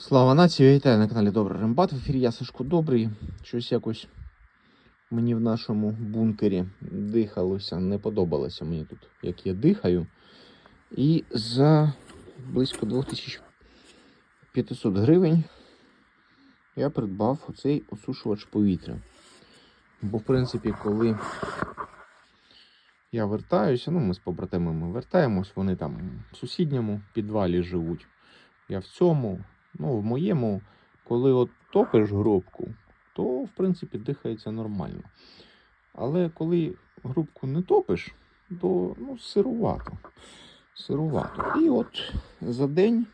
Слава нації, вітаю на каналі Добрий Рембат. В ефірі я Сашко Добрий. Щось якось мені в нашому бункері дихалося, не подобалося мені тут, як я дихаю. І за близько 2500 гривень я придбав оцей осушувач повітря. Бо, в принципі, коли я вертаюся, ну ми з побратимами вертаємось, вони там в сусідньому підвалі живуть. Я в цьому. Ну, в моєму, коли от топиш грубку, то в принципі дихається нормально. Але коли грубку не топиш, то ну, сирувато. Сирувато. І от за день,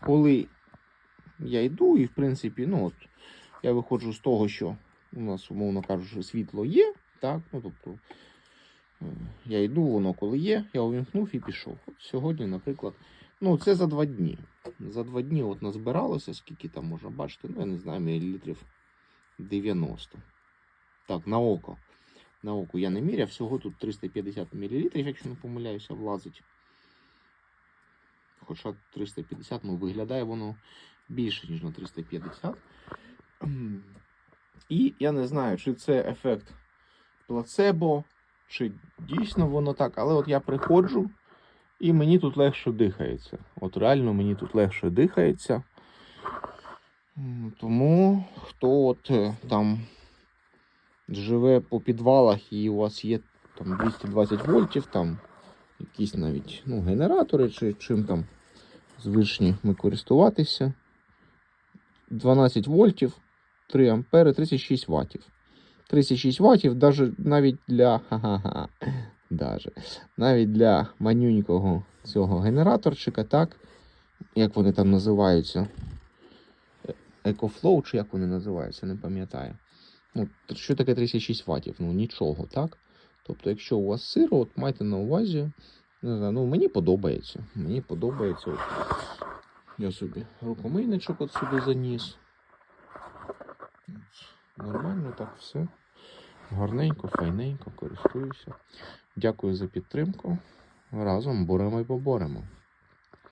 коли я йду, і в принципі, ну от я виходжу з того, що у нас, умовно кажучи, світло є, так, ну тобто. е, Я йду, воно коли є, я увімкнув і пішов. От сьогодні, наприклад, ну це за два дні. За два дні от назбиралося, скільки там можна бачити, ну я не знаю, мілілітрів 90. Так, на око. На око я не міряв, всього тут 350 мл, якщо не помиляюся, влазить. Хоча 350, ну виглядає воно більше, ніж на 350. І я не знаю, чи це ефект плацебо, чи дійсно воно так, але от я приходжу. І мені тут легше дихається. От реально мені тут легше дихається. Тому хто от е, там живе по підвалах і у вас є там 220 вольтів, там якісь навіть ну, генератори, чи чим там звичними користуватися. 12 вольтів, 3 ампери, 36 ваттів. 36 ваттів даже, навіть для. Ха-ха-ха. Даже. Навіть для манюнького цього генераторчика, так, як вони там називаються, Е- EcoFlow, чи як вони називаються, не пам'ятаю. Ну, що таке 36 ваттів? Ну, нічого, так? Тобто, якщо у вас сиро, от майте на увазі, не знаю, ну мені подобається. Мені подобається. От, я собі рукомийничок от сюди заніс. Нормально так все. Гарненько, файненько, користуюся. Дякую за підтримку. Разом боремо і поборемо.